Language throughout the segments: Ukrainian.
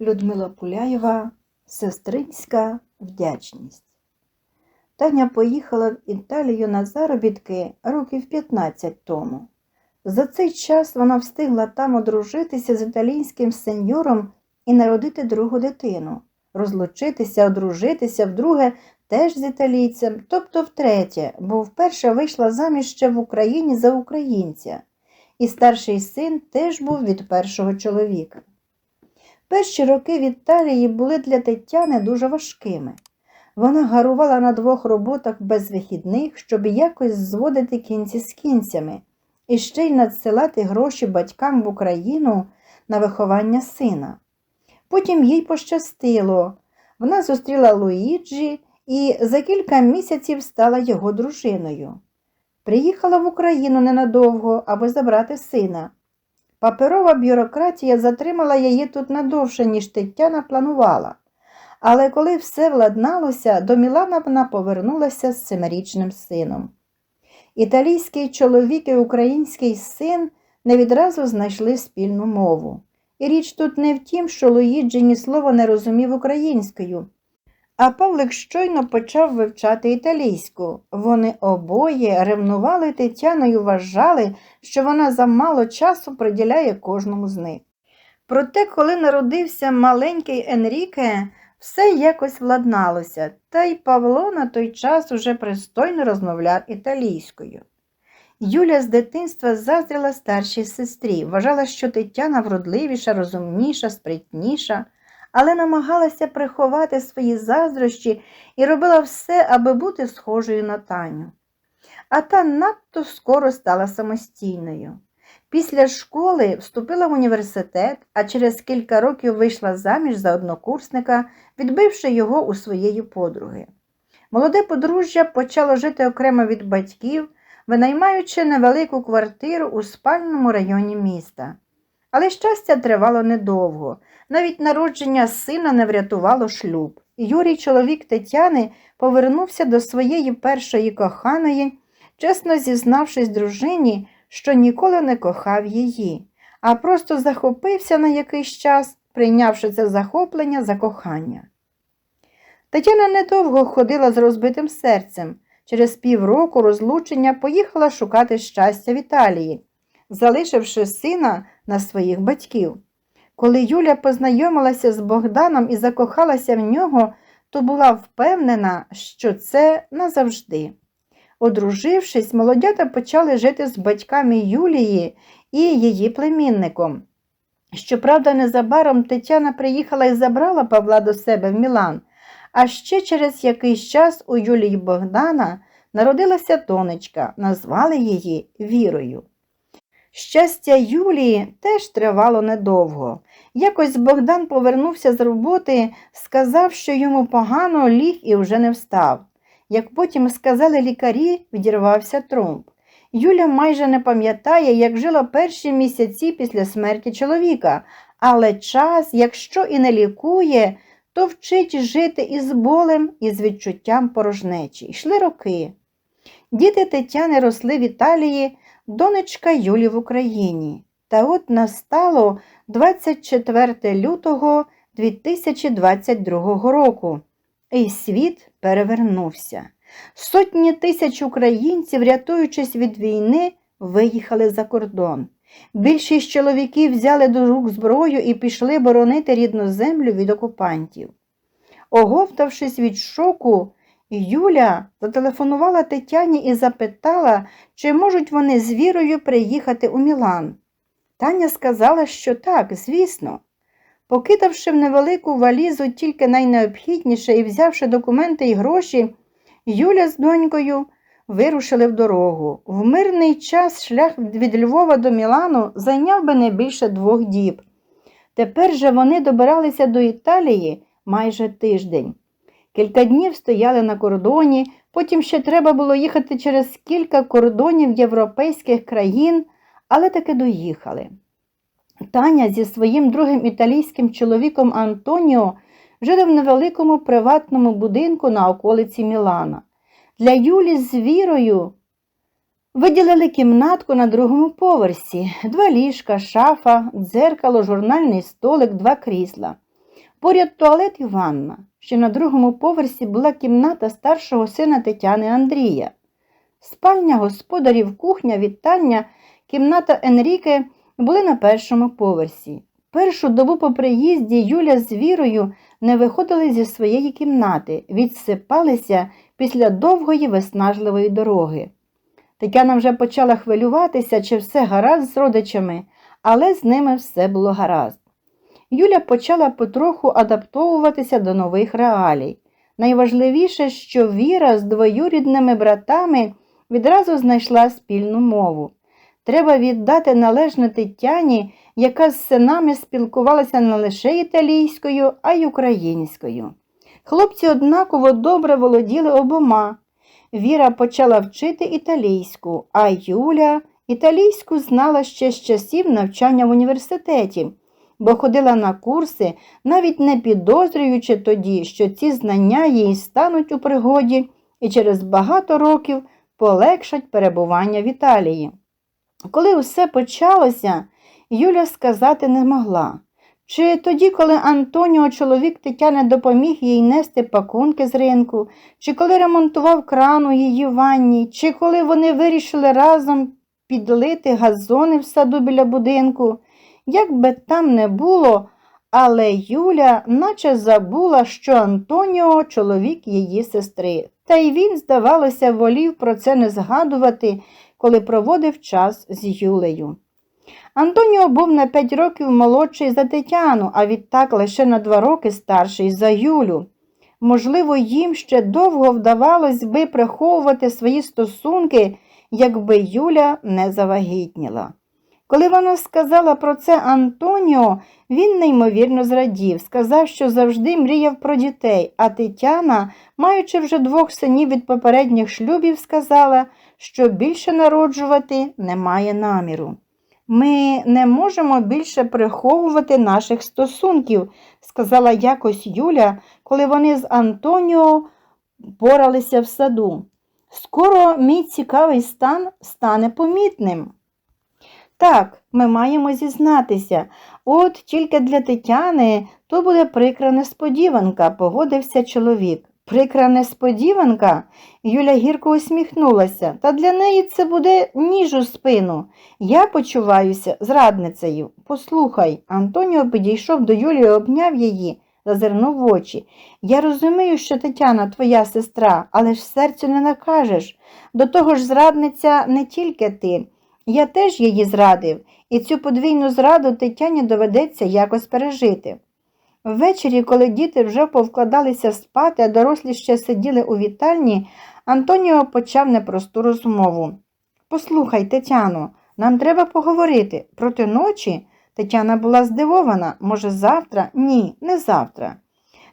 Людмила Пуляєва, Сестринська вдячність. Таня поїхала в Італію на заробітки років 15 тому. За цей час вона встигла там одружитися з італійським сеньором і народити другу дитину, розлучитися, одружитися вдруге теж з італійцем, тобто втретє, бо вперше вийшла заміж ще в Україні за українця, і старший син теж був від першого чоловіка. Перші роки в Італії були для Тетяни дуже важкими. Вона гарувала на двох роботах без вихідних, щоб якось зводити кінці з кінцями і ще й надсилати гроші батькам в Україну на виховання сина. Потім їй пощастило. Вона зустріла Луїджі і за кілька місяців стала його дружиною. Приїхала в Україну ненадовго, аби забрати сина. Паперова бюрократія затримала її тут надовше, ніж Тетяна планувала. Але коли все владналося, до Мілана вона повернулася з семирічним сином. Італійський чоловік і український син не відразу знайшли спільну мову. І річ тут не в тім, що Луїджі ні слова не розумів українською, а Павлик щойно почав вивчати італійську. Вони обоє ревнували Тетяну і вважали, що вона замало часу приділяє кожному з них. Проте, коли народився маленький Енріке, все якось владналося, та й Павло на той час уже пристойно розмовляв італійською. Юля з дитинства заздрила старшій сестрі, вважала, що Тетяна вродливіша, розумніша, спритніша, але намагалася приховати свої заздрощі і робила все, аби бути схожою на Таню. А та надто скоро стала самостійною. Після школи вступила в університет, а через кілька років вийшла заміж за однокурсника, відбивши його у своєї подруги. Молоде подружжя почало жити окремо від батьків, винаймаючи невелику квартиру у спальному районі міста. Але щастя тривало недовго. Навіть народження сина не врятувало шлюб. Юрій, чоловік Тетяни, повернувся до своєї першої коханої, чесно зізнавшись дружині, що ніколи не кохав її, а просто захопився на якийсь час, прийнявши це захоплення за кохання. Тетяна недовго ходила з розбитим серцем. Через півроку розлучення поїхала шукати щастя в Італії, залишивши сина на своїх батьків. Коли Юля познайомилася з Богданом і закохалася в нього, то була впевнена, що це назавжди. Одружившись, молодята почали жити з батьками Юлії і її племінником. Щоправда, незабаром Тетяна приїхала і забрала Павла до себе в Мілан, а ще через якийсь час у Юлії Богдана народилася донечка, назвали її Вірою. Щастя Юлії теж тривало недовго. Якось Богдан повернувся з роботи, сказав, що йому погано ліг і вже не встав. Як потім сказали лікарі, відірвався тромб. Юля майже не пам'ятає, як жила перші місяці після смерті чоловіка, але час, якщо і не лікує, то вчить жити із болем і з відчуттям порожнечі. Йшли роки. Діти Тетяни росли в Італії, донечка Юлі в Україні. Та от настало 24 лютого 2022 року, і світ перевернувся. Сотні тисяч українців, рятуючись від війни, виїхали за кордон. Більшість чоловіків взяли до рук зброю і пішли боронити рідну землю від окупантів. Оговтавшись від шоку, Юля зателефонувала Тетяні і запитала, чи можуть вони з вірою приїхати у Мілан. Таня сказала, що так, звісно. Покидавши в невелику валізу тільки найнеобхідніше і взявши документи і гроші, Юля з донькою вирушили в дорогу. В мирний час шлях від Львова до Мілану зайняв би не більше двох діб. Тепер же вони добиралися до Італії майже тиждень. Кілька днів стояли на кордоні, потім ще треба було їхати через кілька кордонів європейських країн, але таки доїхали. Таня зі своїм другим італійським чоловіком Антоніо жили в невеликому приватному будинку на околиці Мілана. Для Юлі з вірою виділили кімнатку на другому поверсі, два ліжка, шафа, дзеркало, журнальний столик, два крісла. Поряд туалет і ванна. Ще на другому поверсі була кімната старшого сина Тетяни Андрія. Спальня господарів, кухня, вітальня, кімната Енріке були на першому поверсі. Першу добу по приїзді Юля з Вірою не виходили зі своєї кімнати, відсипалися після довгої виснажливої дороги. Тетяна вже почала хвилюватися, чи все гаразд з родичами, але з ними все було гаразд. Юля почала потроху адаптовуватися до нових реалій. Найважливіше, що Віра з двоюрідними братами відразу знайшла спільну мову. Треба віддати належне Тетяні, яка з синами спілкувалася не лише італійською, а й українською. Хлопці однаково добре володіли обома. Віра почала вчити італійську, а Юля італійську знала ще з часів навчання в університеті, бо ходила на курси, навіть не підозрюючи тоді, що ці знання їй стануть у пригоді і через багато років полегшать перебування в Італії. Коли усе почалося, Юля сказати не могла. Чи тоді, коли Антоніо, чоловік Тетяни, допоміг їй нести пакунки з ринку, чи коли ремонтував кран у її ванні, чи коли вони вирішили разом підлити газони в саду біля будинку. Як би там не було, але Юля наче забула, що Антоніо чоловік її сестри, та й він, здавалося, волів про це не згадувати, коли проводив час з Юлею. Антоніо був на п'ять років молодший за Тетяну, а відтак лише на два роки старший за Юлю. Можливо, їм ще довго вдавалось би приховувати свої стосунки, якби Юля не завагітніла. Коли вона сказала про це Антоніо, він неймовірно зрадів, сказав, що завжди мріяв про дітей, а Тетяна, маючи вже двох синів від попередніх шлюбів, сказала, що більше народжувати немає наміру. Ми не можемо більше приховувати наших стосунків, сказала якось Юля, коли вони з Антоніо поралися в саду. Скоро мій цікавий стан стане помітним. Так, ми маємо зізнатися. От тільки для Тетяни то буде прикра несподіванка, погодився чоловік. Прикра несподіванка? Юля гірко усміхнулася. Та для неї це буде ніж у спину. Я почуваюся зрадницею. Послухай, Антоніо підійшов до Юлі і обняв її, зазирнув в очі. Я розумію, що Тетяна твоя сестра, але ж серцю не накажеш. До того ж, зрадниця не тільки ти. Я теж її зрадив, і цю подвійну зраду Тетяні доведеться якось пережити. Ввечері, коли діти вже повкладалися спати, а дорослі ще сиділи у вітальні, Антоніо почав непросту розмову. Послухай, Тетяно, нам треба поговорити. Проти ночі Тетяна була здивована. Може, завтра? Ні, не завтра.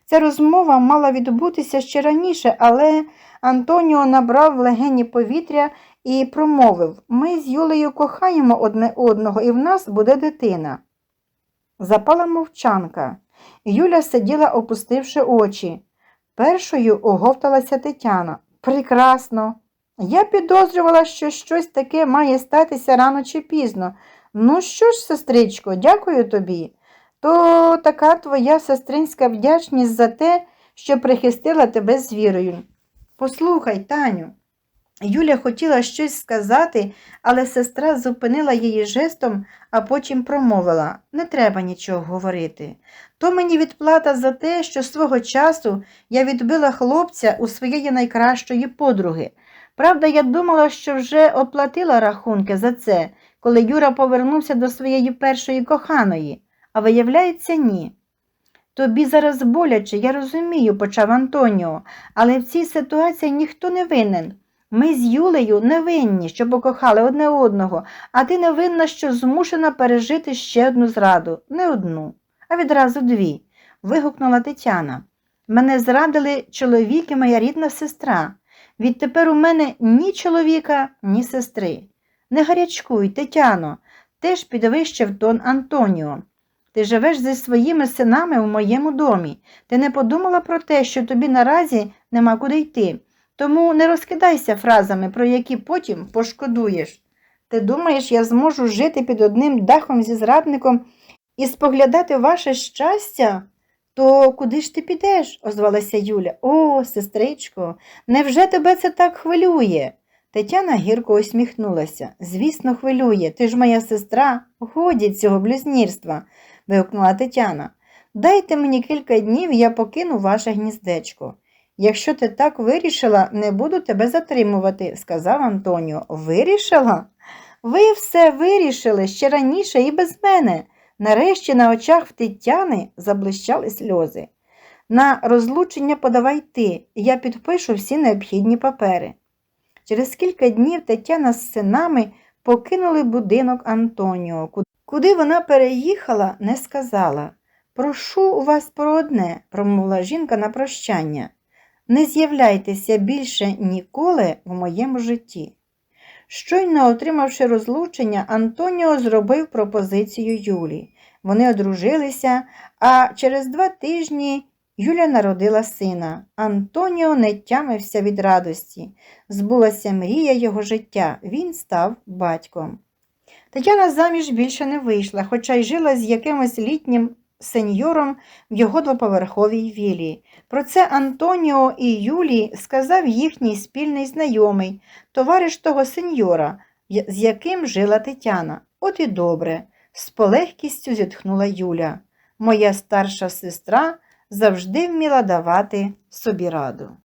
Ця розмова мала відбутися ще раніше, але Антоніо набрав легені повітря і промовив Ми з Юлею кохаємо одне одного, і в нас буде дитина. Запала мовчанка. Юля сиділа, опустивши очі. Першою оговталася Тетяна. Прекрасно. Я підозрювала, що щось таке має статися рано чи пізно. Ну що ж, сестричко, дякую тобі. То така твоя сестринська вдячність за те, що прихистила тебе з вірою. Послухай, Таню. Юля хотіла щось сказати, але сестра зупинила її жестом, а потім промовила не треба нічого говорити. То мені відплата за те, що свого часу я відбила хлопця у своєї найкращої подруги. Правда, я думала, що вже оплатила рахунки за це, коли Юра повернувся до своєї першої коханої, а виявляється, ні. Тобі зараз боляче, я розумію, почав Антоніо, але в цій ситуації ніхто не винен. Ми з Юлею не винні, що покохали одне одного, а ти не винна, що змушена пережити ще одну зраду, не одну, а відразу дві, вигукнула Тетяна. Мене зрадили чоловік і моя рідна сестра. Відтепер у мене ні чоловіка, ні сестри. Не гарячкуй, Тетяно, теж підвищив тон Антоніо. Ти живеш зі своїми синами у моєму домі. Ти не подумала про те, що тобі наразі нема куди йти. Тому не розкидайся фразами, про які потім пошкодуєш. Ти думаєш, я зможу жити під одним дахом зі зрадником і споглядати ваше щастя? То куди ж ти підеш? озвалася Юля. О, сестричко, невже тебе це так хвилює? Тетяна гірко усміхнулася. Звісно, хвилює. Ти ж моя сестра. Годі цього блюзнірства, вигукнула Тетяна. Дайте мені кілька днів, я покину ваше гніздечко. Якщо ти так вирішила, не буду тебе затримувати, сказав Антоніо. Вирішила? Ви все вирішили ще раніше і без мене. Нарешті на очах в Тетяни заблищали сльози. На розлучення подавай ти, я підпишу всі необхідні папери. Через кілька днів Тетяна з синами покинули будинок Антоніо. Ку- Куди вона переїхала, не сказала. Прошу у вас про одне, промовила жінка на прощання. Не з'являйтеся більше ніколи в моєму житті. Щойно отримавши розлучення, Антоніо зробив пропозицію Юлі. Вони одружилися, а через два тижні Юля народила сина. Антоніо не тямився від радості. Збулася мрія його життя. Він став батьком. Тетяна заміж більше не вийшла, хоча й жила з якимось літнім сеньором в його двоповерховій вілі. Про це Антоніо і Юлі сказав їхній спільний знайомий, товариш того сеньора, з яким жила Тетяна. От і добре, з полегкістю зітхнула Юля. Моя старша сестра завжди вміла давати собі раду.